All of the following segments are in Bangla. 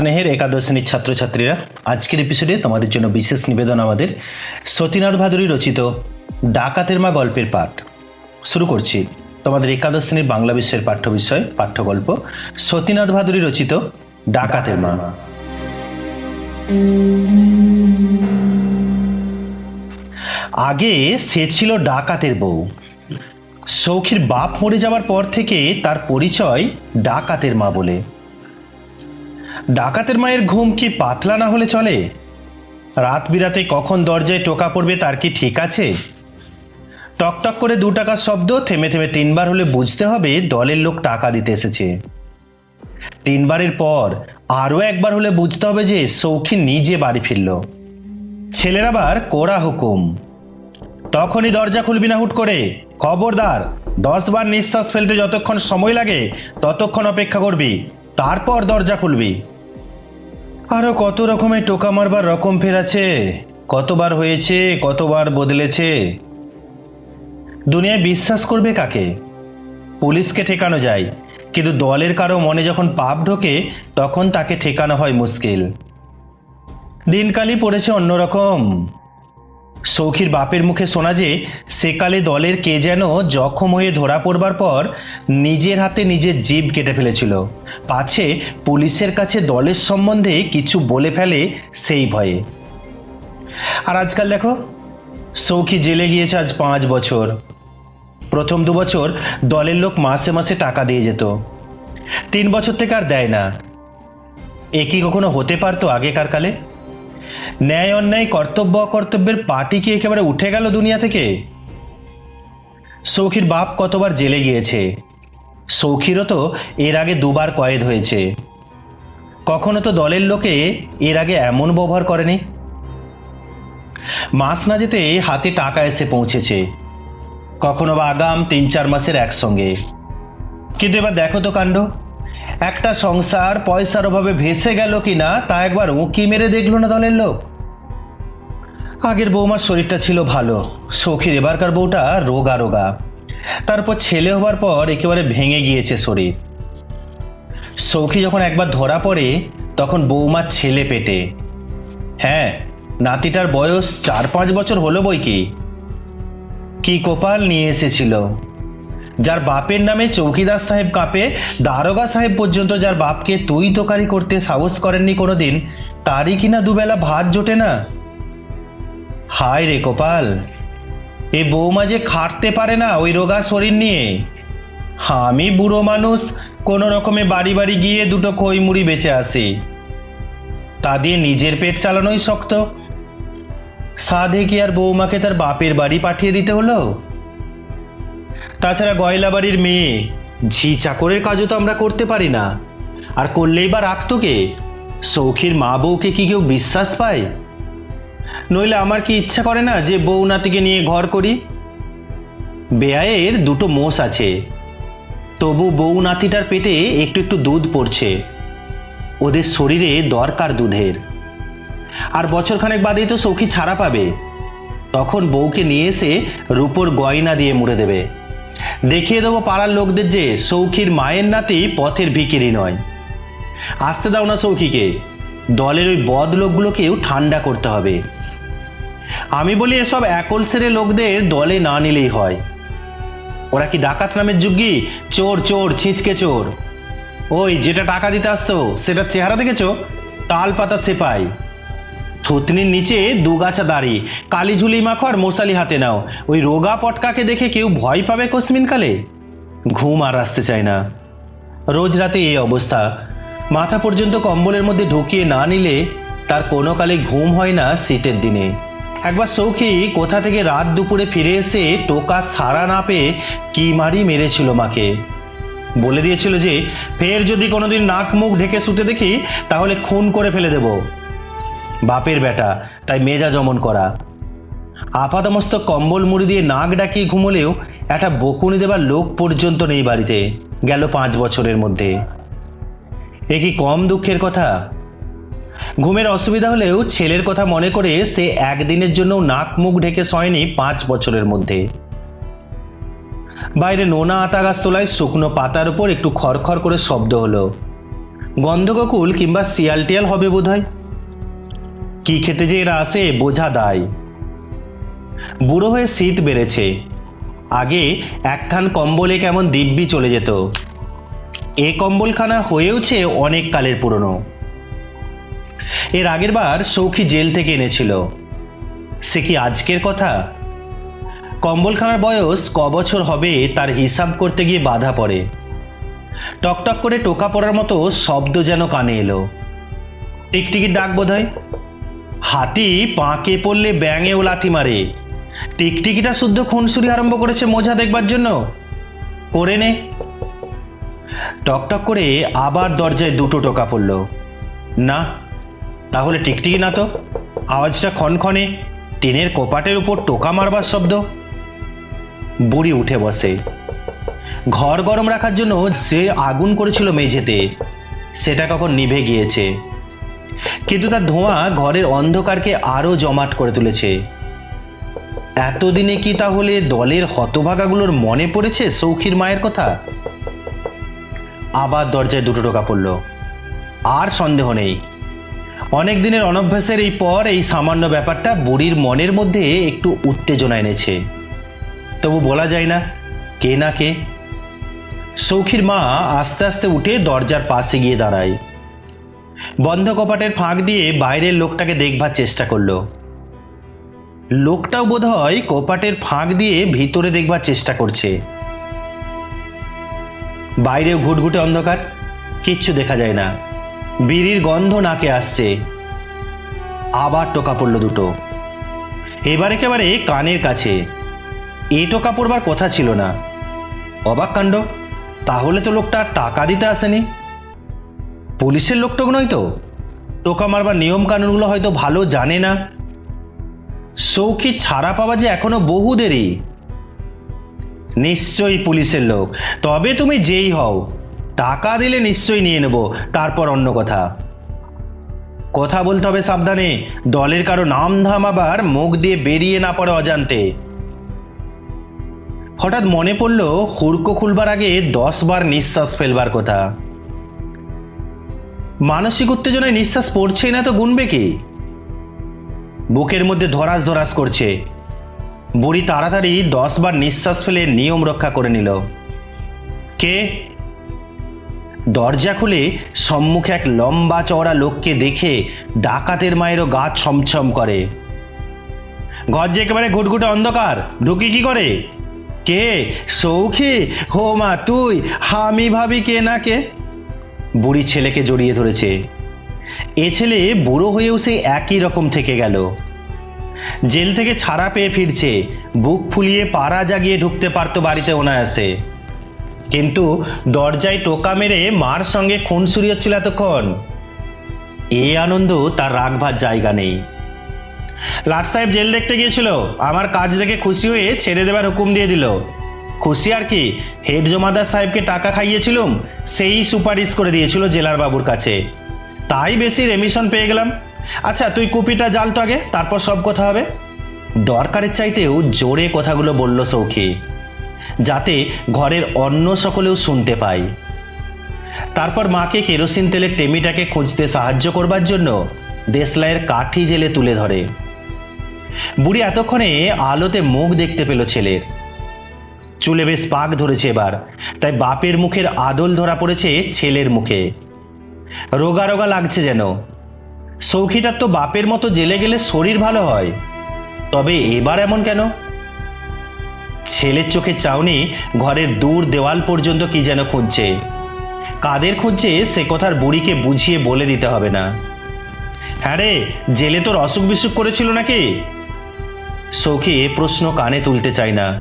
স্নেহের একাদশ শ্রেণির ছাত্রছাত্রীরা, আজকের এপিসোডে তোমাদের জন্য বিশেষ নিবেদন আমাদের সতীনাথ ভাদুরী রচিত ডাকাতের মা গল্পের পাঠ। শুরু করছি তোমাদের একাদশ শ্রেণির বাংলা বিশ্বের পাঠ্য বিষয় পাঠ্যগল্প সতীনাথ ভাদুরী রচিত ডাকাতের মা। আগে সে ছিল ডাকাতের বউ। সৌখীর বাপ মরে যাওয়ার পর থেকে তার পরিচয় ডাকাতের মা বলে। ডাকাতের মায়ের ঘুম কি পাতলা না হলে চলে? রাত বিরাতে কখন দরজায় টোকা পড়বে তার কি ঠিক আছে? টকটক করে দু টাকার শব্দ, থেমে থেমে তিনবার হলে বুঝতে হবে দলের লোক টাকা দিতে এসেছে। তিনবারের পর আরও একবার হলে বুঝতে হবে যে সৌখী নিজে বাড়ি ফিরল। ছেলের আবার কোড়া হুকুম। তখনই দরজা খুলবি না হুট করে। খবরদার দশ বার নিঃশ্বাস ফেলতে যতক্ষণ সময় লাগে ততক্ষণ অপেক্ষা করবি, তারপর দরজা খুলবি। আরও কত রকমের টোকা মারবার রকম ফেরাছে কতবার হয়েছে, কতবার বদলেছে? দুনিয়ায় বিশ্বাস করবে কাকে? পুলিশকে ঠেকানো যায়, কিন্তু দলের কারও মনে যখন পাপ ঢোকে, তখন তাকে ঠেকানো হয় মুশকিল। দিনকালই পড়েছে অন্যরকম। সৌখীর বাপের মুখে শোনা যে সেকালে দলের কে যেন জখম হয়ে ধরা পড়বার পর নিজের হাতে নিজের জীব কেটে ফেলেছিল। পাছে পুলিশের কাছে দলের সম্বন্ধে কিছু বলে ফেলে সেই ভয়ে। আর আজকাল দেখো, সৌখী জেলে গিয়েছে আজ পাঁচ বছর। প্রথম দু বছর দলের লোক মাসে মাসে টাকা দিয়ে যেত। তিন বছর থেকে আর দেয় না। এ কি কখনো হতে পারতো আগেকার কালে? ন্যায় অন্যায়, কর্তব্য অকর্তব্যের পার্টি কি একেবারে উঠে গেল দুনিয়া থেকে? সৌখীর বাপ কতবার জেলে গিয়েছে? সৌখীরও তো এর আগে দুবার কয়েদ হয়েছে। কখনো তো দলের লোকে এর আগে এমন ব্যবহার করেনি? মাস না যেতে হাতে টাকা এসে পৌঁছেছে। কখনো বা আগাম তিন চার মাসের একসঙ্গে। কিন্তু এবার দেখো তো কাণ্ড। একটা সংসার পয়সার অভাবে ভেসে গেল কি না তা একবার উঁকি মেরে দেখল না দলের লোক। আগের বৌমার শরীরটা ছিল ভালো। সখীর এবারকার বউটা রোগা রোগা। তারপর ছেলে হবার পর একেবারে ভেঙে গিয়েছে শরীর। সৌখী যখন একবার ধরা পড়ে, তখন বৌমার ছেলে পেটে। হ্যাঁ নাতিটার বয়স চার পাঁচ বছর হলো বই কি? কি কোপাল নিয়ে এসেছিল? যার বাপের নামে চৌকিদার সাহেব কাঁপে, দারোগা সাহেব পর্যন্ত যার বাপকে তুই তোকারি করতে সাহস করেননি কোনোদিন, তারই কিনা দুবেলা ভাত জোটে না? হায় রে কপাল, এ বৌমা যে খাটতে পারে না ওই রোগা শরীর নিয়ে? আমি বুড়ো মানুষ, কোনো রকমে বাড়ি বাড়ি গিয়ে দুটো খই মুড়ি বেঁচে আসি। তা দিয়ে নিজের পেট চালানোই শক্ত। সাধে কি আর বৌমাকে তার বাপের বাড়ি পাঠিয়ে দিতে হলো? তাছাড়া গয়লা বাড়ির মেয়ে, ঝি চাকরের কাজও তো আমরা করতে পারি না। আর করলেই বা রাখতো কে সৌখীর মা বউকে কি কেউ বিশ্বাস পায়? নইলে আমার কি ইচ্ছা করে না যে বউ নাতিকে নিয়ে ঘর করি? বেয়ায়ের দুটো মোষ আছে। তবু বউ নাতিটার পেটে একটু একটু দুধ পড়ছে। ওদের শরীরে দরকার দুধের। আর বছরখানেক বাদেই তো সৌখী ছাড়া পাবে। তখন বউকে নিয়ে এসে রূপোর গয়না দিয়ে মুড়ে দেবে। দেখিয়ে দেবো পাড়ার লোকদের যে সৌখীর মায়ের নাতি পথের ভিকিরি নয়। আসতে দাও না সৌখীকে। দলের ওই বদ লোকগুলোকেও ঠান্ডা করতে হবে। আমি বলি এসব একল সেরে লোকদের দলে না নিলেই হয়। ওরা কি ডাকাত নামের যুগি? চোর চোর, ছিঁচকে চোর। ওই যেটা টাকা দিতে আসতো, সেটার চেহারা দেখেছ? তাল পাতা সেপাই। থুতনির নিচে দুগাছা দাড়ি, কালি ঝুলি মাখো আর মশালি হাতে নাও। ওই রোগা পটকাকে দেখে কেউ ভয় পাবে কসমিনকালে? ঘুম আর আসতে চায় না। রোজ রাতে এই অবস্থা। মাথা পর্যন্ত কম্বলের মধ্যে ঢুকিয়ে না নিলে তার কোনো কালে ঘুম হয় না শীতের দিনে। একবার সৌখী কোথা থেকে রাত দুপুরে ফিরে এসে টোকা সারা না পেয়ে কি মারি মেরেছিল মাকে। বলে দিয়েছিল যে, ফের যদি কোনোদিন নাক মুখ ঢেকে শুতে দেখি, তাহলে খুন করে ফেলে দেব। বাপের বেটা, তাই মেজা জমন করা। আপাতমস্ত কম্বল মুড়ি দিয়ে নাক ডাকিয়ে ঘুমলেও একটা বকুনি দেবার লোক পর্যন্ত নেই বাড়িতে, গেল পাঁচ বছরের মধ্যে। এ কি কম দুঃখের কথা? ঘুমের অসুবিধা হলেও ছেলের কথা মনে করে সে একদিনের জন্য নাক মুখ ঢেকে শয়নি পাঁচ বছরের মধ্যে। বাইরে নোনা আতা গাছ তোলায় শুকনো পাতার উপর একটু খড়খড় করে শব্দ হলো। গন্ধগোকুল কিংবা শিয়াল টিয়াল হবে বোধহয়? কি খেতে যে এরা আসে, বোঝা দায়। বুড়ো হয়ে শীত বেড়েছে। আগে একখান কম্বলে কেমন দিব্যি চলে যেত। এ কম্বলখানা হয়েওছে অনেক কালের পুরনো। এর আগের বার সৌখী জেল থেকে এনেছিল। সে কি আজকের কথা? কম্বলখানার বয়স ক বছর হবে তার হিসাব করতে গিয়ে বাধা পড়ে। টকটক করে টোকা পড়ার মতো শব্দ যেন কানে এলো। টিকটিকির ডাক বোধ হয় হাতি পাঁকে পড়লে ব্যাঙেও লাথি মারে। টিকটিকিটা শুদ্ধ খুনসুরি আরম্ভ করেছে মোজা দেখবার জন্য। করে নে। টকটক করে আবার দরজায় দুটো টোকা পড়ল। না, তাহলে টিকটিকি না তো। আওয়াজটা ক্ষণক্ষণে টিনের কোপাটের উপর টোকা মারবার শব্দ। বুড়ি উঠে বসে। ঘর গরম রাখার জন্য সে আগুন করেছিল মেঝেতে। সেটা কখন নিভে গিয়েছে। কিন্তু তার ধোঁয়া ঘরের অন্ধকারকে আরও জমাট করে তুলেছে। এতদিনে কি তাহলে দলের হতভাগাগুলোর মনে পড়েছে সৌখীর মায়ের কথা? আবার দরজায় দুটো টোকা পড়ল। আর সন্দেহ নেই। অনেক দিনের অনভ্যাসের এই পর এই সামান্য ব্যাপারটা বুড়ির মনের মধ্যে একটু উত্তেজনা এনেছে। তবু বলা যায় না, কে না কে। সৌখীর মা আস্তে আস্তে উঠে দরজার পাশে গিয়ে দাঁড়ায়। বন্ধ কপাটের ফাঁক দিয়ে বাইরের লোকটাকে দেখবার চেষ্টা করল। লোকটাও বোধ হয় কপাটের ফাঁক দিয়ে ভিতরে দেখবার চেষ্টা করছে। বাইরেও ঘুটঘুটে অন্ধকার, কিচ্ছু দেখা যায় না। বিড়ির গন্ধ নাকে আসছে। আবার টোকা পড়ল দুটো। এবার একেবারে কানের কাছে। এ টোকা পড়বার কথা ছিল না। অবাক কাণ্ড, তাহলে তো লোকটা টাকা দিতে আসেনি। পুলিশের লোকটোক নয় তো? টোকা মারবার নিয়ম কানুনগুলো হয়তো ভালো জানে না। সৌখী ছাড়া পাওয়া যে এখনও বহু দেরি। নিশ্চয়ই পুলিশের লোক। তবে তুমি যেই হও, টাকা দিলে নিশ্চয়ই নিয়ে নেব, তারপর অন্য কথা। কথা বলতে হবে সাবধানে, দলের কারও নাম ধাম আবার মুখ দিয়ে বেরিয়ে না পড়ে অজান্তে। হঠাৎ মনে পড়ল, হুড়কো খুলবার আগে দশ বার নিঃশ্বাস ফেলবার কথা। মানসিক উত্তেজনায় নিঃশ্বাস পড়ছেই না তো গুনবে কি? বুকের মধ্যে ধরাস ধরাস করছে। বুড়ি তাড়াতাড়ি দশ বার নিঃশ্বাস ফেলে নিয়ম রক্ষা করে নিল। কে? দরজা খুলে সম্মুখে এক লম্বা চওড়া লোককে দেখে ডাকাতের মায়েরও গা ছমছম করে। ঘর যে একেবারে ঘুটঘুটে অন্ধকার। ঢুকি কি করে? কে? সৌখী? হো মা, তুই? হামি ভাবি কে না কে? বুড়ি ছেলেকে জড়িয়ে ধরেছে। এ ছেলে বুড়ো হয়েও সে একই রকম থেকে গেল। জেল থেকে ছাড়া পেয়ে ফিরছে, বুক ফুলিয়ে পাড়া জাগিয়ে ঢুকতে পারতো বাড়িতে অনায়াসে। কিন্তু দরজায় টোকা মেরে মার সঙ্গে খুনসুরি হচ্ছিল এতক্ষণ। এ আনন্দ তার রাখবার জায়গা নেই। লাট সাহেব জেল দেখতে গিয়েছিল, আমার কাজ দেখে খুশি হয়ে ছেড়ে দেবার হুকুম দিয়ে দিল। খুশি আর কি? হেড জমাদার সাহেবকে টাকা খাইয়েছিলুম? সেই সুপারিশ করে দিয়েছিল জেলার বাবুর কাছে। তাই বেশি রেমিশন পেয়ে গেলাম। আচ্ছা তুই কুপিটা জাল তো আগে, তারপর সব কথা হবে। দরকারের চাইতেও জোরে কথাগুলো বলল সৌখী, যাতে ঘরের অন্য সকলেও শুনতে পায়। তারপর মাকে কেরোসিন তেলের টেমিটাকে খুঁজতে সাহায্য করবার জন্য দেশলাইয়ের কাঠি জেলে তুলে ধরে। বুড়ি এতক্ষণে আলোতে মুখ দেখতে পেল ছেলের। চুলে বেশ পাক ধরেছে এবার। তাই বাপের মুখের আদল ধরা পড়েছে ছেলের মুখে। রোগা রোগা লাগছে যেন। সৌখিটার তো বাপের মতো জেলে গেলে শরীর ভালো হয়। তবে এবার এমন কেন? ছেলের চোখের চাউনি ঘরের দূর দেওয়াল পর্যন্ত কি যেন খুঁজছে। কাদের খুঁজছে সে কথার বুড়িকে বুঝিয়ে বলে দিতে হবে না। হ্যাঁ রে, জেলে তোর অসুখ বিসুখ করেছিল নাকি? সৌখী প্রশ্ন কানে তুলতে চায় না।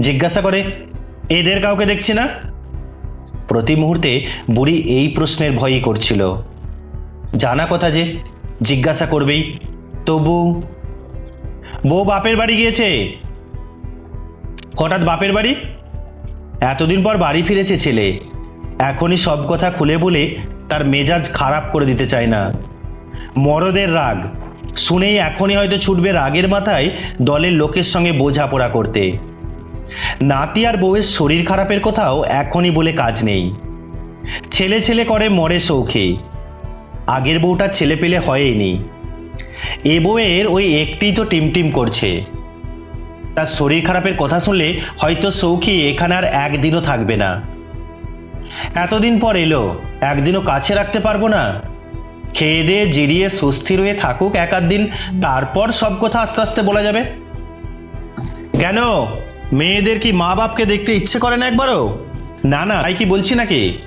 জিজ্ঞাসা করে, এদের কাউকে দেখছি না? প্রতি মুহূর্তে বুড়ি এই প্রশ্নের ভয়ই করছিল। জানা কথা যে, জিজ্ঞাসা করবেই, তবু বউ বাপের বাড়ি গিয়েছে? হঠাৎ বাপের বাড়ি? এতদিন পর বাড়ি ফিরেছে ছেলে। এখনই সব কথা খুলে বলে তার মেজাজ খারাপ করে দিতে চায় না। মরদের রাগ। শুনেই এখনই হয়তো ছুটবে রাগের মাথায় দলের লোকের সঙ্গে বোঝাপড়া করতে। নাতি আর বউয়ের শরীর খারাপের কথাও এখনই বলে কাজ নেই। ছেলে ছেলে করে মরে সৌখী। আগের বউটার ছেলে পেলে হয়নি। এ বউয়ের ওই একটি তো টিমটিম করছে। তার শরীর খারাপের কথা শুনলে হয়তো সৌখী এখানে আর একদিনও থাকবে না। এতদিন পর এলো, একদিনও কাছে রাখতে পারব না। খেয়ে দিয়ে জিরিয়ে সুস্থির হয়ে থাকুক এক দিন, তারপর সব কথা আস্তে আস্তে বলা যাবে। কেন? মেয়েদের কি মা বাপকে দেখতে ইচ্ছে করে না একবারও? না না, তাই কি বলছি নাকি?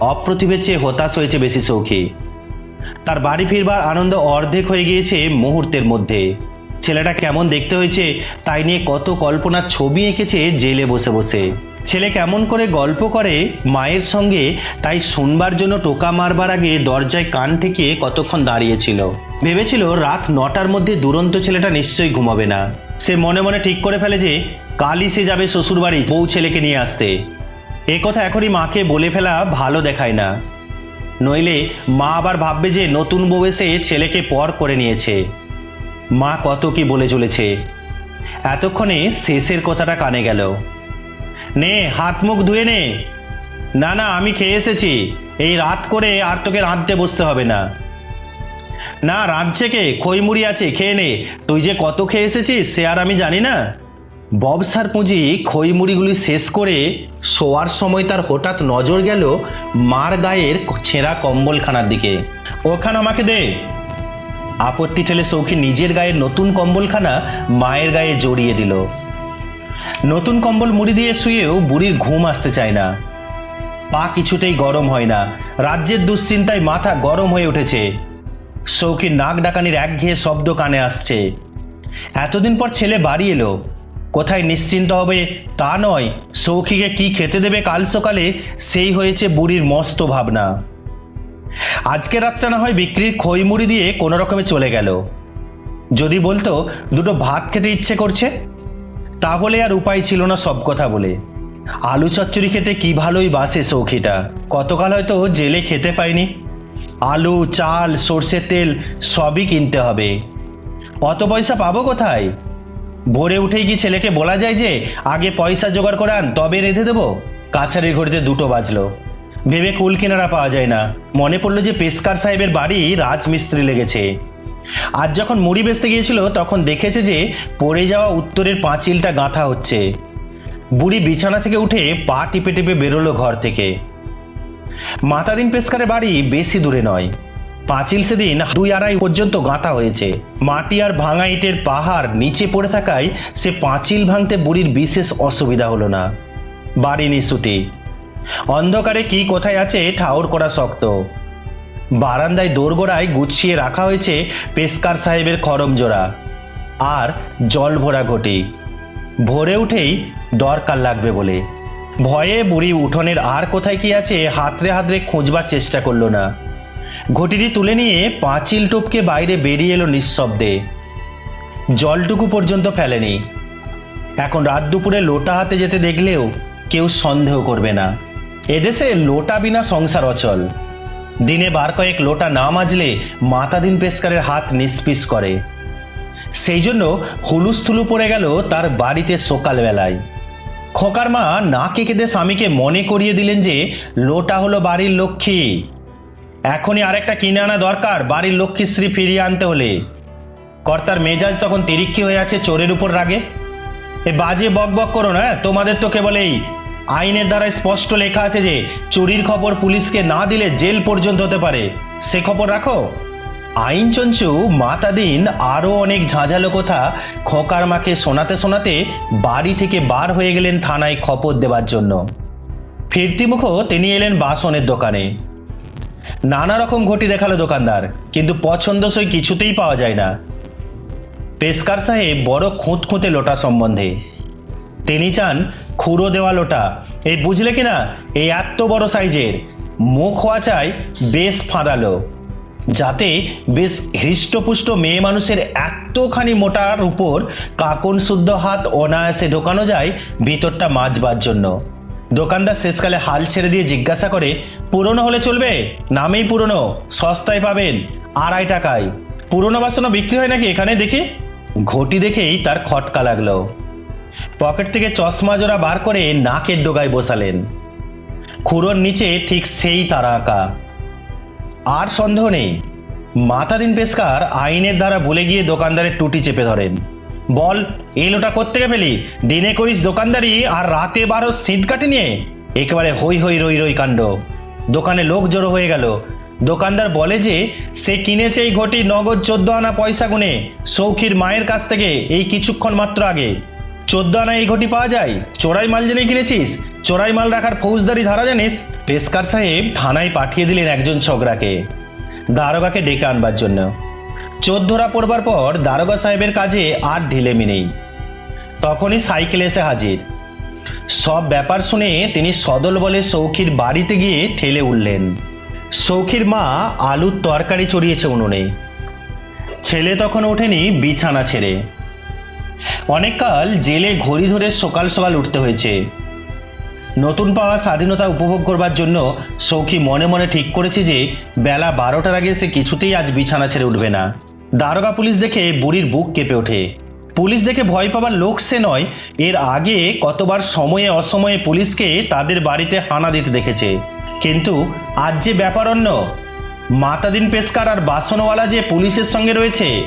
অপ্রতিভের চেয়ে হতাশ হয়েছে বেশি সৌখী। তার বাড়ি ফিরবার আনন্দ অর্ধেক হয়ে গিয়েছে মুহূর্তের মধ্যে। ছেলেটা কেমন দেখতে হয়েছে, তাই নিয়ে কত কল্পনার ছবি এঁকেছে জেলে বসে বসে। ছেলে কেমন করে গল্প করে মায়ের সঙ্গে, তাই শুনবার জন্য টোকা মারবার আগে দরজায় কান ঠেকিয়ে কতক্ষণ দাঁড়িয়েছিল। ভেবেছিল রাত নটার মধ্যে দুরন্ত ছেলেটা নিশ্চয়ই ঘুমাবে না। সে মনে মনে ঠিক করে ফেলে যে কালই সে যাবে শ্বশুরবাড়ি বউ ছেলেকে নিয়ে আসতে। এ কথা এখনই মাকে বলে ফেলা ভালো দেখায় না। নইলে মা আবার ভাববে যে নতুন বউ এসে ছেলেকে পর করে নিয়েছে। মা কত কি বলে চলেছে। এতক্ষণে শেষের কথাটা কানে গেল। নে, হাত মুখ ধুয়ে নে। না না, আমি খেয়ে এসেছি। এই রাত করে আর তোকে রাঁধতে বসতে হবে না। না, রাঁধছে কে? খইমুড়ি আছে, খেয়ে নে। তুই যে কত খেয়ে এসেছিস, সে আর আমি জানি না। ববসার পুঁজি খইমুড়িগুলি শেষ করে শোয়ার সময় তার হঠাৎ নজর গেল মার গায়ের ছেঁড়া কম্বলখানার দিকে। ওখানে আমাকে দে। আপত্তি ঠেলে সৌখী নিজের গায়ের নতুন কম্বলখানা মায়ের গায়ে জড়িয়ে দিল। নতুন কম্বল মুড়ি দিয়ে শুয়েও বুড়ির ঘুম আসতে চায় না। পা কিছুতেই গরম হয় না। রাজ্যের দুশ্চিন্তায় মাথা গরম হয়ে উঠেছে। সৌখীর নাক ডাকানির একঘেয়ে শব্দ কানে আসছে। এতদিন পর ছেলে বাড়ি এলো। কোথায় নিশ্চিন্ত হবে তা নয়। সৌখীকে কি খেতে দেবে কাল সকালে, সেই হয়েছে বুড়ির মস্ত ভাবনা। আজকে রাতটা না হয় বিক্রির খইমুড়ি দিয়ে কোনো রকমে চলে গেল। যদি বলতো, দুটো ভাত খেতে ইচ্ছে করছে? তাহলে আর উপায় ছিল না সব কথা বলে। আলু চচ্চড়ি খেতে কি ভালোই বাসে সৌখিটা। কতকাল হয়তো জেলে খেতে পায়নি। আলু, চাল, সর্ষের তেল সবই কিনতে হবে। অত পয়সা পাবো কোথায়? ভোরে উঠেই কি ছেলেকে বলা যায় যে, আগে পয়সা জোগাড় করে আন তবে রেঁধে দেবো। কাছারির ঘড়িতে দুটো বাজলো। ভেবে কুল কিনারা পাওয়া যায় না। মনে পড়ল যে পেস্কার সাহেবের বাড়ি রাজমিস্ত্রি লেগেছে। আজ যখন মুড়ি বেচতে গিয়েছিল, তখন দেখেছে যে, পড়ে যাওয়া উত্তরের পাঁচিলটা গাঁথা হচ্ছে। বুড়ি বিছানা থেকে উঠে পা টিপে টিপে বেরোলো ঘর থেকে। মাতাদিন পেস্কারের বাড়ি বেশি দূরে নয়। পাঁচিল সেদিন দুই আড়াই পর্যন্ত গাঁথা হয়েছে। মাটি আর ভাঙা ইটের পাহাড় নিচে পড়ে থাকায় সে পাঁচিল ভাঙতে বুড়ির বিশেষ অসুবিধা হলো না। বাড়ি নিশুতি অন্ধকারে কি কোথায় আছে ঠাউর করা শক্ত। বারান্দায় দোরগোড়ায় গুছিয়ে রাখা হয়েছে পেস্কার সাহেবের খরম জোড়া। আর জল ভরা ঘটি। ভোরে উঠেই দরকার লাগবে বলে। ভয়ে বুড়ি উঠোনের আর কোথায় কি আছে হাতরে হাতরে খোঁজবার চেষ্টা করল না। ঘটিটি তুলে নিয়ে পাঁচিল টপকে বাইরে বেরিয়ে এলো নিঃশব্দে। জলটুকু পর্যন্ত ফেলেনি। এখন রাত দুপুরে লোটা হাতে যেতে দেখলেও কেউ সন্দেহ করবে না। এদেশে লোটা বিনা সংসার অচল। দিনে বার কয়েক লোটা না মাজলে মাতাদিন পেস্কারের হাত নিষ্পিস করে। সেই জন্য হুলুস্থুলু পড়ে গেল তার বাড়িতে সকালবেলায়। খোকার মা না কেঁদে স্বামীকে মনে করিয়ে দিলেন যে লোটা হলো বাড়ির লক্ষ্মী। এখনই আরেকটা কিনে আনা দরকার, বাড়ির লক্ষ্মীশ্রী ফিরিয়ে আনতে হলে। কর্তার মেজাজ তখন তিরিক্ষি হয়ে আছে চোরের উপর রাগে। এ বাজে বক বক করো না, তোমাদের তো কেবল এই আইনের দ্বারা স্পষ্ট লেখা আছে যে, চুরির খবর পুলিশকে না দিলে জেল পর্যন্ত হতে পারে। সে খবর রাখো। আইন চঞ্চু মাতাদিন আরও অনেক ঝাঁঝালো কথা খোকার মাকে শোনাতে শোনাতে বাড়ি থেকে বার হয়ে গেলেন থানায় খপর দেওয়ার জন্য। ফিরতি মুখো তিনি এলেন বাসনের দোকানে। নানা রকম ঘটি দেখাল দোকানদার, কিন্তু পছন্দসই কিছুতেই পাওয়া যায় না। পেশকার সাহেব বড় খুঁত খুঁতে লোটা সম্বন্ধে। তিনি চান খুঁড়ো দেওয়া লোটা। এই বুঝলে কি না, এই এত বড় সাইজের। মুখ হওয়া চাই বেশ ফাঁদালো। যাতে বেশ হৃষ্টপুষ্ট মেয়ে মানুষের এতখানি মোটার উপর কাকন শুদ্ধ হাত অনায়াসে ঢোকানো যায় ভিতরটা মাজবার জন্য। দোকানদার শেষকালে হাল ছেড়ে দিয়ে জিজ্ঞাসা করে, পুরনো হলে চলবে? নামেই পুরনো। সস্তায় পাবেন। আড়াই টাকায়। পুরনো বাসনও বিক্রি হয় নাকি এখানে দেখি? ঘটি দেখেই তার খটকা লাগল। পকেট থেকে চশমা জোড়া বার করে নাকের ডোগায় বসালেন। খুঁড়োর নিচে ঠিক সেই তারা আঁকা। আর সন্দেহ নেই। মাতাদিন পেশকার আইনের দ্বারা বলে গিয়ে দোকানদারের টুটি চেপে ধরেন। বল, এই লোটা কোত্থেকে পেলি? দিনে করিস দোকানদারি আর রাতে বারো সিট কাটে নিয়ে। একেবারে হই হই রই রই কাণ্ড। দোকানে লোক জড়ো হয়ে গেল। দোকানদার বলে যে, সে কিনেছে এই ঘটি নগদ চোদ্দ আনা পয়সা গুনে। সৌখির মায়ের কাছ থেকে এই কিছুক্ষণ মাত্র আগে। চোদ্দ আনা এই ঘটি পাওয়া যায়? চোরাই মাল জেনে কিনেছিস? চোরাই মাল রাখার ফৌজদারি ধারা জানিস? পেশকার সাহেব থানায় পাঠিয়ে দিলেন একজন ছোকরাকে। দারোগাকে ডেকে আনবার জন্য। চোর ধরা পড়বার পর দারোগা সাহেবের কাজে আর ঢিলেমি নেই। তখনই সাইকেল এসে হাজির। সব ব্যাপার শুনে তিনি সদল বলে সৌখির বাড়িতে গিয়ে ঠেলে উঠলেন। সৌখির মা আলুর তরকারি চড়িয়েছে উনুনে। ছেলে তখন ওঠেনি বিছানা ছেড়ে। অনেককাল জেলে ঘড়ি ধরে সকাল সকাল উঠতে হয়েছে। নতুন পাওয়া স্বাধীনতা উপভোগ করবার জন্য সৌখী মনে মনে ঠিক করেছে যে, বেলা বারোটার আগে সে কিছুতেই আজ বিছানা ছেড়ে উঠবে না। দারোগা পুলিশ দেখে বুড়ির বুক কেঁপে ওঠে। পুলিশ দেখে ভয় পাবার লোক সে নয়, এর আগে কতবার সময়ে অসময়ে পুলিশকে তাদের বাড়িতে হানা দিতে দেখেছে। কিন্তু আজ যে ব্যাপার অন্য, মাতাদিন পেশকার আর বাসনওয়ালা যে পুলিশের সঙ্গে রয়েছে,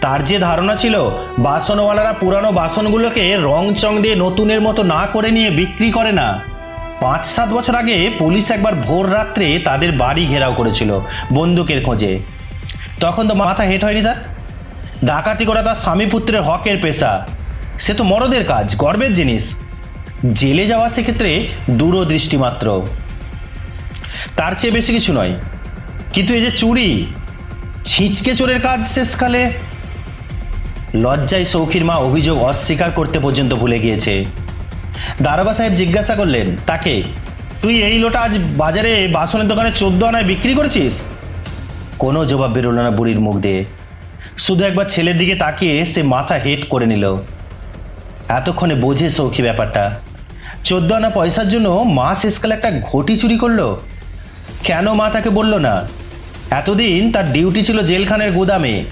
তার যে ধারণা ছিল, বাসনওয়ালারা পুরানো বাসনগুলোকে রং চং দিয়ে নতুনের মতো না করে নিয়ে বিক্রি করে না। পাঁচ সাত বছর আগে পুলিশ একবার ভোর রাত্রে তাদের বাড়ি ঘেরাও করেছিল, বন্দুকের খোঁজে। তখন তো মাথা হেট হয়নি তার। ডাকাতি করা তার স্বামী পুত্রের হকের পেশা। সে তো মরদের কাজ, গর্বের জিনিস। জেলে যাওয়া সেক্ষেত্রে দূরদৃষ্টি মাত্র। তার চেয়ে বেশি কিছু নয়। কিন্তু এই যে চুরি, ছিঁচকে চোরের কাজ শেষকালে লজ্জায় সৌখির মা অভিযোগ অস্বীকার করতে পর্যন্ত ভুলে গিয়েছে। দারোগা সাহেব জিজ্ঞাসা করলেন, তাকে, তুই এই লোটা আজ বাজারে বাসনের দোকানে চোদ্দ আনায় বিক্রি করেছিস? কোনো জবাব বেরোলো না বুড়ির মুখ দিয়ে। শুধু একবার ছেলের দিকে তাকিয়ে সে মাথা হেট করে নিল। এতক্ষণে বোঝে সৌখী ব্যাপারটা। চোদ্দ আনা পয়সার জন্য মা শেষকালে একটা ঘটি চুরি করল। কেন মা তাকে বলল না? এতদিন তার ডিউটি ছিল জেলখানের গুদামে।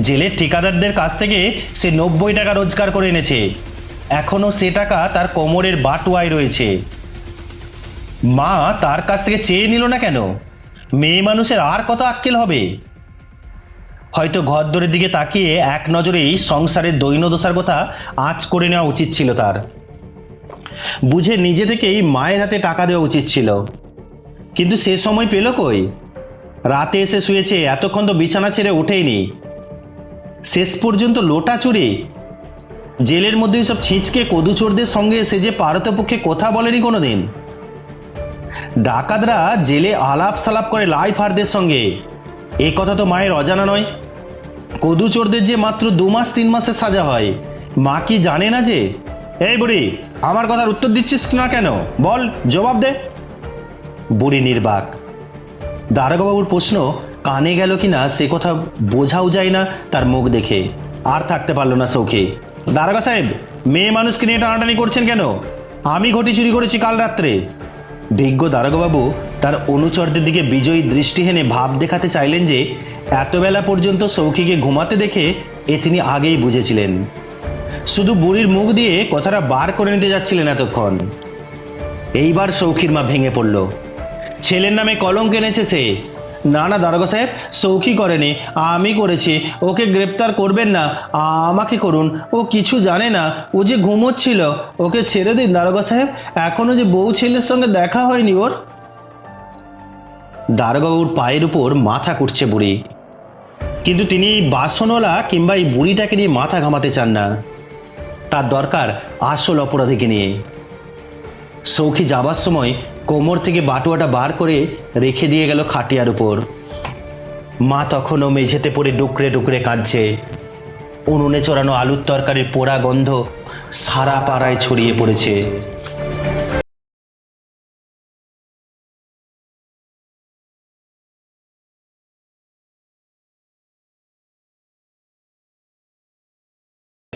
জেলের ঠিকাদারদের কাছ থেকে সে নব্বই টাকা রোজগার করে এনেছে। এখনও সে টাকা তার কোমরের বাটুয়ায় রয়েছে। মা তার কাছ থেকে চেয়ে নিল না কেন? মেয়ে মানুষের আর কত আক্কেল হবে? হয়তো ঘরদরের দিকে তাকিয়ে এক নজরেই সংসারের দৈনদশার কথা আঁচ করে নেওয়া উচিত ছিল তার। বুঝে নিজে থেকেই মায়ের হাতে টাকা দেওয়া উচিত ছিল। কিন্তু সে সময় পেল কই? রাতে এসে শুয়েছে, এতক্ষণ তো বিছানা ছেড়ে ওঠেইনি। শেষ পর্যন্ত লোটা চুরি। জেলের মধ্যে সব ছিঁচকে কদুচোরদের সঙ্গে সে যে পারতপক্ষে কথা বলেনি কোনোদিন। ডাকাতরা জেলে আলাপ সালাপ করে লাই ফারদের সঙ্গে। এ কথা তো মায়ের অজানা নয়। কদুচোরদের যে মাত্র দু মাস, তিন মাসের সাজা হয়, মা কি জানে না যে? এই বুড়ি, আমার কথার উত্তর দিচ্ছিস না কেন? বল, জবাব দে। বুড়ি নির্বাক। দারোগাবাবুর প্রশ্ন কানে গেল কি না সে কথা বোঝাও যায় না তার মুখ দেখে। আর থাকতে পারল না সৌখী। দারোগা সাহেব, মেয়ে মানুষকে নিয়ে টানাটানি করছেন কেন? আমি ঘটি চুরি করেছি কাল রাত্রে। বিজ্ঞ দারোগাবাবু তার অনুচরদের দিকে বিজয়ী দৃষ্টি হেনে ভাব দেখাতে চাইলেন যে, এতবেলা পর্যন্ত সৌখীকে ঘুমাতে দেখে এ তিনি আগেই বুঝেছিলেন। শুধু বুড়ির মুখ দিয়ে কথাটা বার করে নিতে যাচ্ছিলেন এতক্ষণ। এইবার সৌখীর মা ভেঙে পড়ল। ছেলের নামে কলঙ্ক এনেছে সে। না না, দারোগা সাহেব, সৌখী করেনি। আমি করেছি। ওকে গ্রেপ্তার করবেন না। আমাকে করুন। ও কিছু জানে না। ও যে ঘুমোচ্ছিল, ওকে ছেড়ে দিন, দারোগা সাহেব। এখনও যে বউ ছেলের সঙ্গে দেখা হয়নি ওর। দারোগাবুর পায়ের উপর মাথা কুটছে বুড়ি। কিন্তু তিনি বাসনওয়ালা কিংবা এই বুড়িটাকে নিয়ে মাথা ঘামাতে চান না। তার দরকার আসল অপরাধীকে নিয়ে। সৌখী যাবার সময় কোমর থেকে বাটুয়াটা বার করে রেখে দিয়ে গেল খাটিয়ার উপর। মা তখনও মেঝেতে পড়ে ডুকরে ডুকরে কাঁদছে। উনুনে চড়ানো আলুর তরকারির পোড়া গন্ধ সারা পাড়ায় ছড়িয়ে পড়েছে।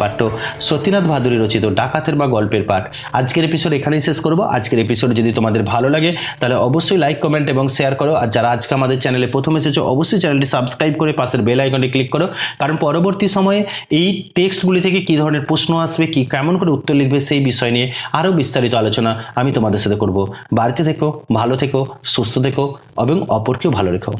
পাঠ্য সত্যিনাথ ভাদুরী রচিত ডাকাতের বা গল্পের পাঠ। আজকের এপিসোড এখানেই শেষ করব। আজকের এপিসোড যদি তোমাদের ভালো লাগে, তাহলে অবশ্যই লাইক কমেন্ট এবং শেয়ার করো। আর যারা আজকে আমাদের চ্যানেলে প্রথম এসেছ, অবশ্যই চ্যানেলটি সাবস্ক্রাইব করে পাশের বেল আইকনে ক্লিক করো। কারণ পরবর্তী সময়ে এই টেক্সটগুলি থেকে কী ধরনের প্রশ্ন আসবে, কি কেমন করে উত্তর লিখবে, সেই বিষয় নিয়ে আরও বিস্তারিত আলোচনা আমি তোমাদের সাথে করব। বাড়িতে থেকো, ভালো থেকো, সুস্থ থেকো এবং অপরকেও ভালো রেখো।